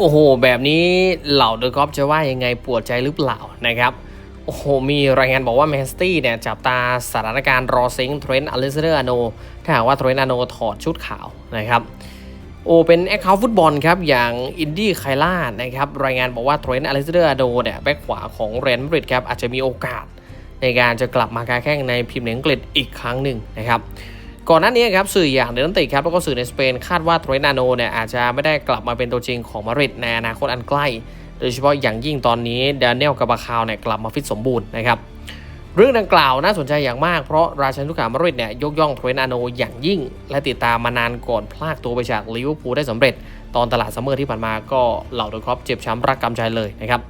โอ้โห แบบนี้เหล่าเดอะกอฟจะว่ายังไงปวดใจหรือเปล่านะครับ โอ้โห มีรายงานบอกว่าแมนสตี้เนี่ย จับตาสถานการณ์รอซิงเทรนต์อเลสเดอร์อโน ถ้าหากว่าเทรนต์อโนถอดชุดขาวนะครับ โอเป็นแอคเคาท์ฟุตบอลครับ อย่างอินดี้ไคล่านะครับ รายงานบอกว่าเทรนต์อเลสเดอร์อโนเนี่ยแบ็คขวาของเรนบริดครับอาจจะมีโอกาส ในการจะกลับมาการแข่งในพรีเมียร์อังกฤษอีกครั้งหนึ่งนะครับ ก่อนหน้านี้ครับสื่ออย่างเดนติครับแล้วก็สื่อในสเปนคาดว่าเทรนนาโนเนี่ยอาจจะไม่ได้กลับมาเป็นตัวจริงของมาริดในอนาคตอันใกล้ โดยเฉพาะอย่างยิ่งตอนนี้ดานิเอลกาบาคาวเนี่ยกลับมาฟิตสมบูรณ์นะครับเรื่องดังกล่าวน่าสนใจอย่างมากเพราะราชันทุกขามาริดเนี่ยยกย่องเทรนนาโนอย่างยิ่ง และติดตามมานานก่อนพลากตัวไปจากลิเวอร์พูลได้สำเร็จ ตอนตลาดซัมเมอร์ที่ผ่านมาก็เหล่าเดอะครอปเจ็บช้ำรักกำใจเลยนะครับ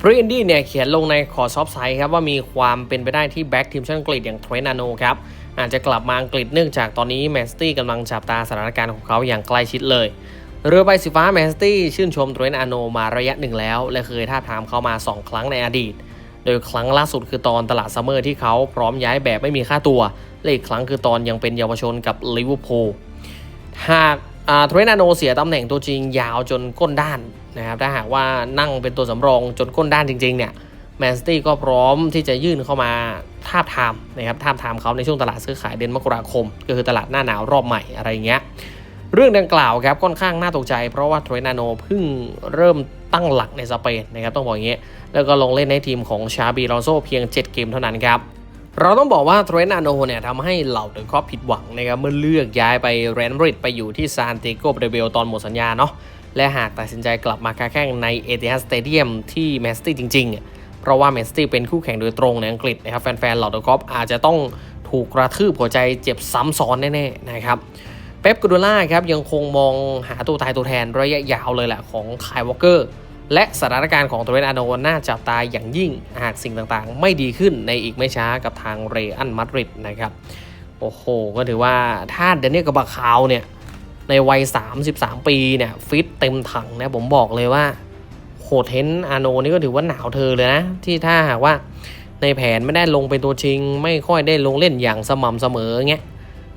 พรีอินดี้เนี่ยเขียนลงในขอซอฟไซต์ครับว่ามีความเป็นไปได้ที่แบ็กทีมชาติอังกฤษอย่างเทรนาโนครับ อาจจะกลับมาอังกฤษเนื่องจากตอนนี้แมนสตี้กำลังจับตาสถานการณ์ของเขาอย่างใกล้ชิดเลย เรือใบสีฟ้าแมนสตี้ชื่นชมเทรนนาโนมาระยะหนึ่งแล้ว และเคยท้าทามเขามา 2 ครั้งในอดีต โดยครั้งล่าสุดคือตอนตลาดซัมเมอร์ที่เขาพร้อมย้ายแบบไม่มีค่าตัว และอีกครั้งคือตอนยังเป็นเยาวชนกับลิเวอร์พูลหากเทรนนาโนเสียตำแหน่งตัวจริงยาวจนก้นด้านนะครับถ้าหากว่านั่งเป็นตัวสำรองจนก้นด้านจริงๆเนี่ย แมนสตี้ก็พร้อมที่จะยื่นเข้ามาทาบทามนะครับทาบทามเขาในช่วงตลาดซื้อขายเดือนมกราคม ก็คือตลาดหน้าหนาวรอบใหม่อะไรเงี้ยเรื่องดังกล่าวครับค่อนข้างน่าตกใจ เพราะว่าเทรนาโนเพิ่งเริ่มตั้งหลักในสเปนนะครับต้องบอกอย่างเงี้ยแล้วก็ลงเล่นในทีมของชาบีลอนโซเพียง 7 เกมเท่านั้นครับเราต้องบอกว่าเทรนาโนเนี่ยทำให้เหล่าเดอะคอปผิดหวังนะครับเมื่อเลือกย้ายไปเรนบริดไปอยู่ที่ซานติโกเบเบลตอนหมดสัญญาเนาะและหากตัดสินใจกลับมาค้าแข่งในเอเ i ฮัสสเตเดียมที่แมนสตี้จริงๆ เพราะว่าแมนสตี้เป็นคู่แข่งโดยตรงในอังกฤษนะครับแฟนๆเหล่าเดอะคอปอาจจะต้องถูกกระทืบหัวใจเจ็บซ้ำซ้อนแน่ๆนะครับเป๊ปกูโดล่าครับยังคงมองหาตัวตายตัวแทนระยะยาวเลยแหละของคายวอลเกอร์และสถานการณ์ของตัวเรนอาโนน่าจับตายอย่างยิ่งหากสิ่งต่างๆ ไม่ดีขึ้นในอีกไม่ช้ากับทางเรอัลมาดริดนะครับโอ้โห ก็ถือว่าถ้าเดนเนียกับบาคาวเนี่ยในวัย 33 ปีเนี่ยฟิตเต็มถังนะผมบอกเลยว่า โหเทนอาโนนี่ก็ถือว่าหนาวเธอเลยนะ ที่ถ้าหากว่าในแผนไม่ได้ลงเป็นตัวจริง ไม่ค่อยได้ลงเล่นอย่างสม่ำเสมอเงี้ย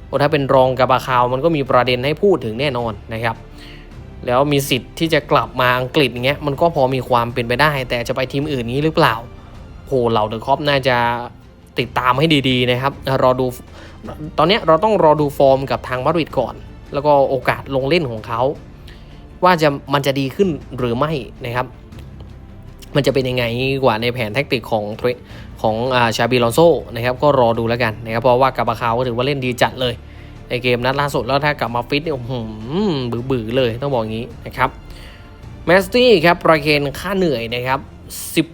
โอ้ถ้าเป็นรองกับบาคาวมันก็มีประเด็นให้พูดถึงแน่นอนนะครับ แล้วมีสิทธิ์ที่จะกลับมาอังกฤษอย่างเงี้ยมันก็พอมีความเป็นไปได้ แต่จะไปทีมอื่นนี้หรือเปล่าโหเหล่าเดอะคอปน่าจะติดตามให้ดีๆนะครับรอดูตอนนี้เราต้องรอดูฟอร์มกับทางมาดริดก่อน แล้วก็โอกาสลงเล่นของเขา ว่าจะมันจะดีขึ้นหรือไม่นะครับ มันจะเป็นยังไงกว่าในแผนแท็กติกของของอาชาบีลอนโซนะครับก็รอดูแล้วกันนะครับเพราะว่ากับบาคาวก็ถือว่าเล่นดีจัดเลย ในเกมนัดล่าสุดแล้วถ้ากลับมาฟิตเนี่ยหืมบื้อเลยต้องบอกอย่างนี้นะครับแมสตี้ครับประเคนค่าเหนื่อยนะครับ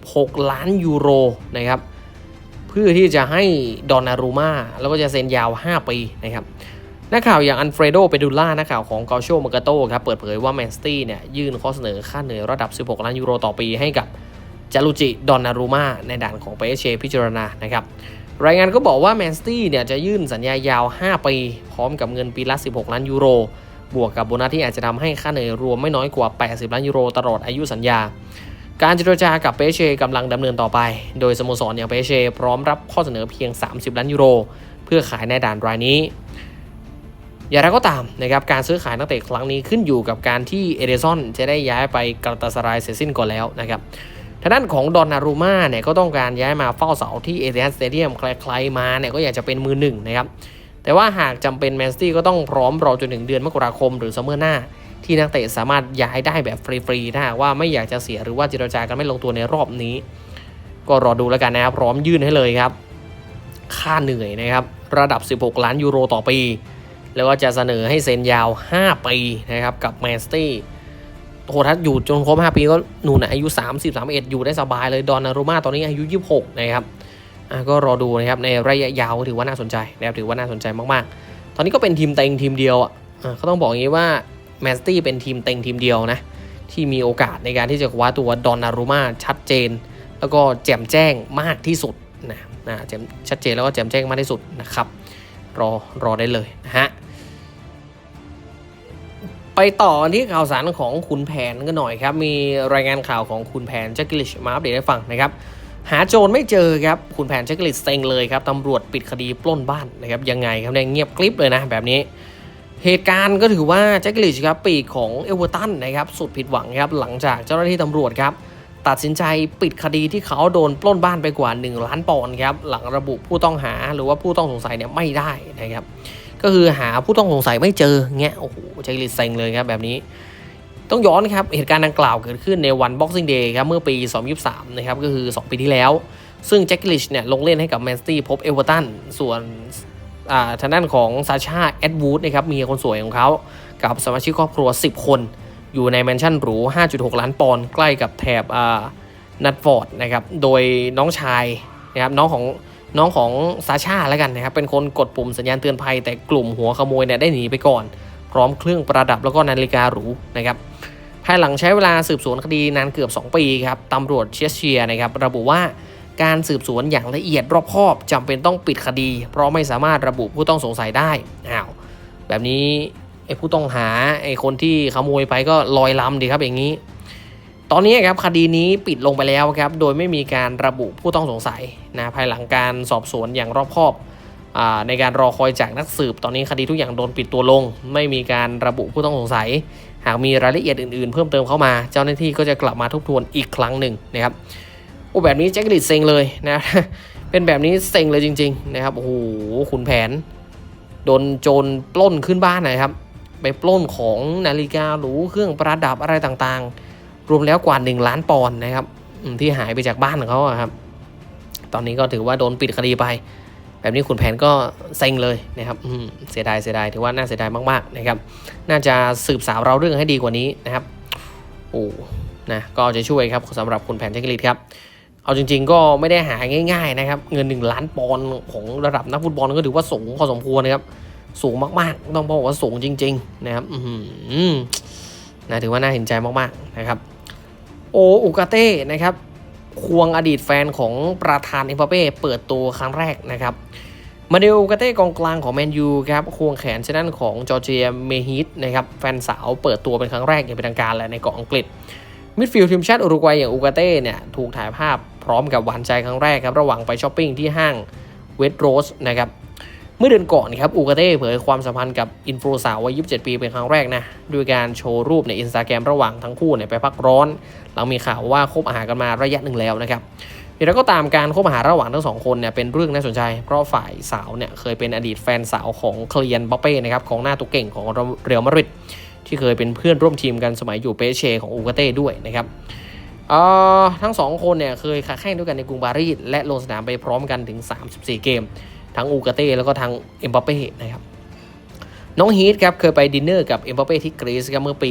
16 ล้านยูโรนะครับเพื่อที่จะให้ดอนนารูมาแล้วก็จะเซ็นยาว 5 ปีนะครับนักข่าวอย่างอันเฟรโดเปดูล่านักข่าวของกาโชมากาโตครับเปิดเผยว่าแมนสตี้เนี่ยยื่นข้อเสนอค่าเหนื่อยระดับ 16 ล้านยูโรต่อปีให้กับ จารุจิ ดอนนารูมาในด่านของเปเชพิจารณานะครับรายงานก็บอกว่าแมนสตี้เนี่ยจะยื่นสัญญายาว 5 ปี พร้อมกับเงินปีละ 16 ล้านยูโร บวกกับโบนัสที่อาจจะทำให้ค่าเหนื่อยรวมไม่น้อยกว่า 80 ล้านยูโรตลอดอายุสัญญา การเจรจากับเปเช่กำลังดำเนินต่อไป โดยสโมสรอย่างเปเช่พร้อมรับข้อเสนอเพียง 30 ล้านยูโร เพื่อขายในด่านรายนี้ อย่างไรก็ตามนะครับการซื้อขายนักเตะครั้งนี้ขึ้นอยู่กับการที่เอเดซอนจะได้ย้ายไปกาลตาสรายเสร็จสิ้นก่อนแล้วนะครับ ทางด้านของดอนนารูมาเนี่ยก็ต้องการย้ายมาเฝ้าเสาที่เอเ i ียสเตเดียมใครๆมาเนี่ยก็อยากจะเป็นมือหนึ่งนะครับ แต่ว่าหากจำเป็นแมนสตี้ก็ต้องพร้อมรอจนถึงเดือนมกราคมหรือซัมเมอร์หน้า ที่นักเตะสามารถย้ายได้แบบฟรีๆถ้าหากว่าไม่อยากจะเสียหรือว่าเจรจากันไม่ลงตัวในรอบนี้ ก็รอดูแล้วกันนะครับพร้อมยื่นให้เลยครับ ค่าเหนื่อยนะครับระดับ 16 ล้านยูโรต่อปี แล้วก็จะเสนอให้เซ็นยาว 5 ปีนะครับกับแมนสตี้ โอ้ถ้าอยู่จนครบ5ปีก็หนูนะอายุ 30 31 อยู่ได้สบายเลย ดอนนารูมาตอนนี้อายุ 26 นะครับก็รอดูนะครับในระยะยาวถือว่าน่าสนใจนะครับถือว่าน่าสนใจมากๆ ตอนนี้ก็เป็นทีมเต็งทีมเดียวอะเขาต้องบอกอย่างนี้ว่าแมนสตี้เป็นทีมเต็งทีมเดียวนะที่มีโอกาสในการที่จะคว้าตัวดอนนารูมาชัดเจน แล้วก็แจ่มแจ้งมากที่สุดนะนะแจ่มชัดเจนแล้วก็แจ่มแจ้งมากที่สุดนะครับรอรอได้เลยนะฮะ ไปต่อที่ข่าวสารของคุณแผนกันหน่อยครับ มีรายงานข่าวของคุณแผนแจ็คกิลิชมาอัปเดตให้ฟังนะครับ หาโจรไม่เจอครับ คุณแผนแจ็คกิลิชเซ็งเลยครับตำรวจปิดคดีปล้นบ้านนะครับยังไงครับเนี่ยเงียบกริบเลยนะแบบนี้ เหตุการณ์ก็ถือว่าแจ็คกิลิชครับปีกของเอเวอร์ตันนะครับสุดผิดหวังครับหลังจากเจ้าหน้าที่ตำรวจครับ ตัดสินใจปิดคดีที่เขาโดนปล้นบ้านไปกว่า 1 ล้านปอนด์ครับหลังระบุผู้ต้องหาหรือว่าผู้ต้องสงสัยเนี่ยไม่ได้นะครับก็คือหาผู้ต้องสงสัยไม่เจอเงี้ยโอ้โหแจ็คกลิชเซ็งเลยครับแบบนี้ ต้องย้อนครับเหตุการณ์ดังกล่าวเกิดขึ้นในวัน Boxing Day ครับเมื่อปี 2023 นะครับก็คือ 2 ปีที่แล้ว ซึ่งแจ็คกิลิชเนี่ยลงเล่นให้กับแมนสตี้พบเอเวอร์ตันส่วนอ่าทางด้านของซาชาแอดวูดนะครับมีคนสวยของเขากับสมาชิกครอบครัว 10 คน อยู่ในแมนชั่นหรู 5.6 ล้านปอนด์ใกล้กับแถบนัดฟอร์ดนะครับ โดยน้องชายนะครับน้องของน้องของซาชาแล้วกันนะครับ เป็นคนกดปุ่มสัญญาณเตือนภัย แต่กลุ่มหัวขโมยเนี่ยได้หนีไปก่อน พร้อมเครื่องประดับแล้วก็นาฬิกาหรูนะครับภายหลังใช้เวลาสืบสวนคดีนานเกือบ 2 ปีครับตำรวจเชสเชียร์นะครับระบุว่าการสืบสวนอย่างละเอียดรอบคอบจำเป็นต้องปิดคดี เพราะไม่สามารถระบุผู้ต้องสงสัยได้อ้าวแบบนี้ ไอ้ผู้ต้องหาไอ้คนที่ขโมยไปก็ลอยลำดีครับอย่างนี้ ตอนนี้ครับคดีนี้ปิดลงไปแล้วครับโดยไม่มีการระบุผู้ต้องสงสัยนะภายหลังการสอบสวนอย่างรอบคอบอในการรอคอยจากนักสืบ ตอนนี้คดีทุกอย่างโดนปิดตัวลง ไม่มีการระบุผู้ต้องสงสัย หากมีรายละเอียดอื่นๆ เพิ่มเติมเข้ามา เจ้าหน้าที่ก็จะกลับมาทบทวนอีกครั้งหนึ่งนะครับโอ้แบบนี้แจ็คลิดเซ็งเลยนะเป็นแบบนี้เซ็งเลยจริง ๆ นะครับโอ้โหขุนแผน โดนโจรปล้นขึ้นบ้านนะครับ ไปปล้นของนาฬิกาหรูเครื่องประดับอะไรต่างๆ รวมแล้วกว่า 1 ล้านปอนด์นะครับที่หายไปจากบ้านของเขาครับ ตอนนี้ก็ถือว่าโดนปิดคดีไป แบบนี้ขุนแผนก็เซ็งเลยนะครับเสียดายเสียดายถือว่าน่าเสียดายมากๆนะครับ น่าจะสืบสาวเราเรื่องให้ดีกว่านี้นะครับโอ้นะก็จะช่วยครับสำหรับคุณแผนเทคนิคครับเอาจริงๆก็ไม่ได้หาง่าย ๆนะครับ เงิน 1 ล้านปอนด์ของระดับนักฟุตบอลก็ถือว่าสูงพอสมควรนะครับ สูงมากๆ ต้องบอกว่าสูงจริง ๆ นะครับอืมนะถือว่าน่าเห็นใจมากๆนะครับ โออุกาเต้นะครับควงอดีตแฟนของประธานเอ็มบัปเป้เปิดตัวครั้งแรกนะครับมาเดลกาเต้กองกลางของแมนยูครับควงแขนเช่นนั้นของจอร์เจียเมฮิตนะครับแฟนสาวเปิดตัวเป็นครั้งแรกอย่างเป็นทางการและในเกาะอังกฤษมิดฟิลด์ทีมชาติอุรุกวัยอย่างอูกาเต้เนี่ยถูกถ่ายภาพพร้อมกับหวานใจครั้งแรกครับระหว่างไปช้อปปิ้งที่ห้างเวสโรสนะครับ มื่อเดือนก่อนนครับอูกาเต้เผยความสัมพันธ์กับอินฟลูสาววัย 27 ปีเป็นครั้งแรกนะด้วยการโชว์รูปในอินสตาแกรมระหว่างทั้งคู่เนี่ยไปพักร้อนหลังมีข่าวว่าคบหากันมาระยะหนึ่งแล้วนะครับอย่างไรก็ตามการคบหาระหว่างทั้งสองคนเนี่ยเป็นเรื่องน่าสนใจ เพราะฝ่ายสาวเนี่ยเคยเป็นอดีตแฟนสาวของเคลียนบัปเป้นะครับของหน้าตัวเก่งของเรอัลมาดริดที่เคยเป็นเพื่อนร่วมทีมกันสมัยอยู่เปเชของอูกาเต้ด้วยนะครับอ่อทั้งสองคนเนี่ยเคยค้าแข่งด้วยกันในกรุงปารีสและลงสนามไปพร้อมกันถึง 34 เกม ทั้งอูกาเต้แล้วก็ทั้งเอ็มบัปเป้นะครับน้องฮีทครับเคยไปดินเนอร์กับเอ็มบัปเป้ที่กรีซครับเมื่อปี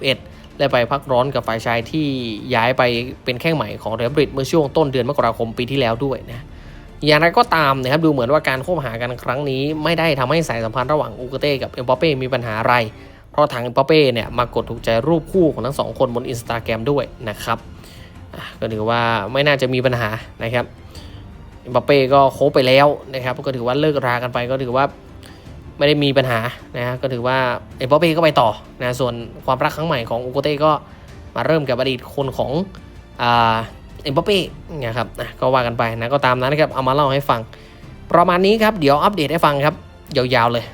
2021 และไปพักร้อนกับฝ่ายชายที่ย้ายไปเป็นแข้งใหม่ของเรอัลมาดริดเมื่อช่วงต้นเดือนมกราคมปีที่แล้วด้วยนะอย่างไรก็ตามนะครับดูเหมือนว่าการคบหากันครั้งนี้ไม่ได้ทำให้สายสัมพันธ์ระหว่างอูกาเต้กับเอ็มบัปเป้มีปัญหาอะไร เพราะทางเอ็มบัปเป้เนี่ยมากดถูกใจรูปคู่ของทั้งสองคนบนอินสตาแกรมด้วยนะครับก็ถือว่าไม่น่าจะมีปัญหานะครับ อ็มบัปเป้ก็โคบไปแล้วนะครับก็ถือว่าเลิกรากันไปก็ถือว่าไม่ได้มีปัญหานะฮะก็ถือว่าเอ็มบัปเป้ก็ไปต่อนะส่วนความรักครั้งใหม่ของอูโกเต้ก็มาเริ่มกับอดีตคนของอ่าเอ็มบัปเป้นะครับนะก็ว่ากันไปนะก็ตามนั้นนะครับเอามาเล่าให้ฟัง ประมาณนี้ครับเดี๋ยวอัปเดตให้ฟังครับยาวๆเลย